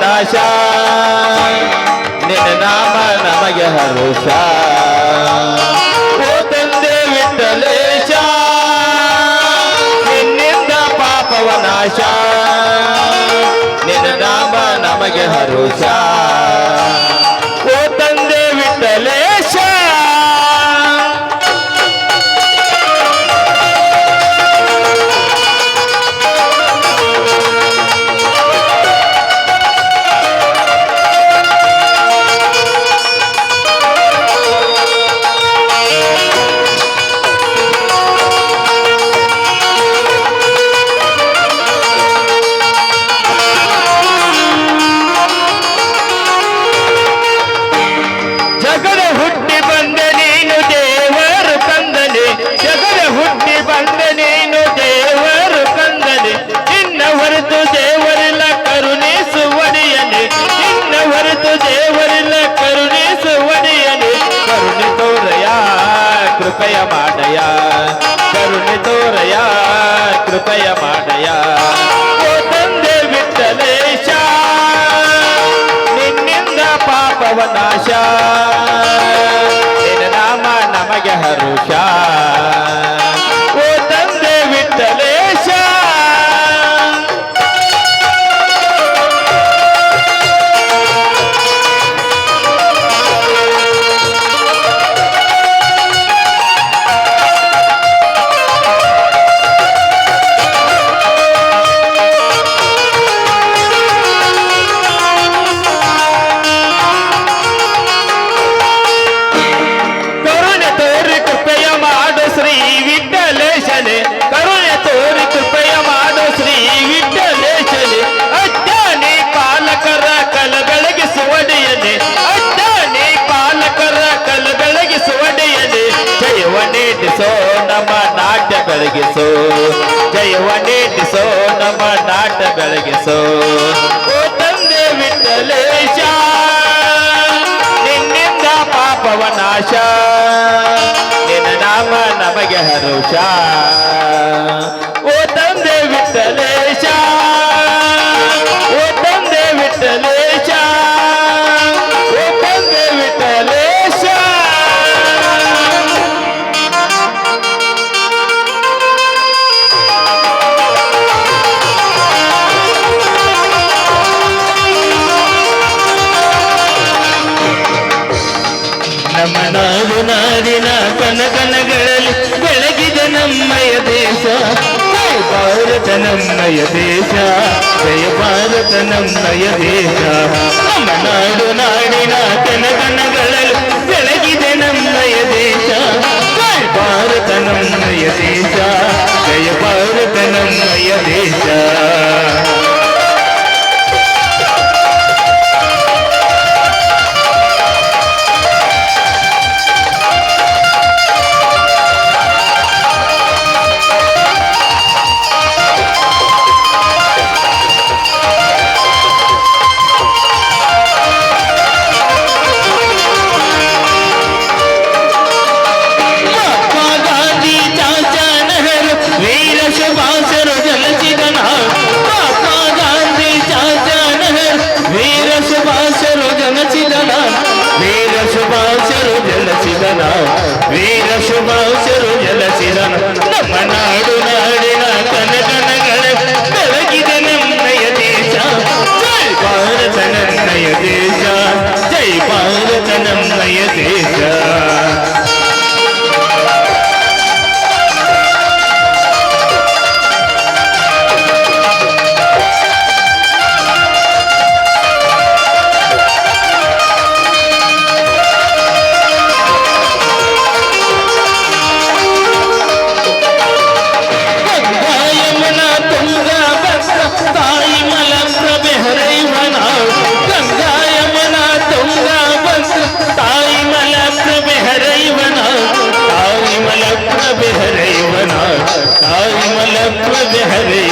ನಾಶ. ನಿನ್ನ ನಾಮ ನಮಗೆ ಹರುಷ. ಓ ತಂದೆ ವಿಠಲೇಶ. ನಿನ್ನಿಂದ ಪಾಪವ ನಾಶ ನಿನ್ನ ನಾಮ ನಮಗೆ ಹರುಷ. ಕೃಪಯ ಮಾಡಯ ಕರುಣೆ ತೋರಯ ಕೃಪಯ ಮಾಡಯ ಓ ತಂದೆ ವಿಠಲೇಶ ನಿನ್ನಿಂದ ಪಾಪವ ಜಯವ ನೀಡಿಸೋ ನಮ್ಮ ನಾಟ ಬೆಳಗಿಸೋ. ಓ ತಂದೆ ವಿಠಲೇಶ, ನಿನ್ನಿಂದ ಪಾಪವ ನಾಶ ನಿನ್ನ ನಾಮ ನಮಗೆ ಹರುಷ. ನಮ್ಮ ನಾಡು ನಾಡಿನ ಕನಕನಗಳಲ್ಲಿ ಬೆಳಗಿದ ನಮ್ಮಯ ದೇಶ ಜಯ ಭಾರತ ನಮ್ಮಯ ದೇಶ ಜಯ ಭಾರತ ನಮ್ಮಯ ದೇಶ ನಮ್ಮ ನಾಡು ನಾಡಿನ ಕನಕನಗಳಲ್ಲಿ ಬೆಳಗಿದೆ ನಮ್ಮಯ ದೇಶ ಜಯ ಭಾರತ ನಮ್ಮಯ ದೇಶ ಜಯ ಭಾರತ ನಮ್ಮಯ ದೇಶ वे हरे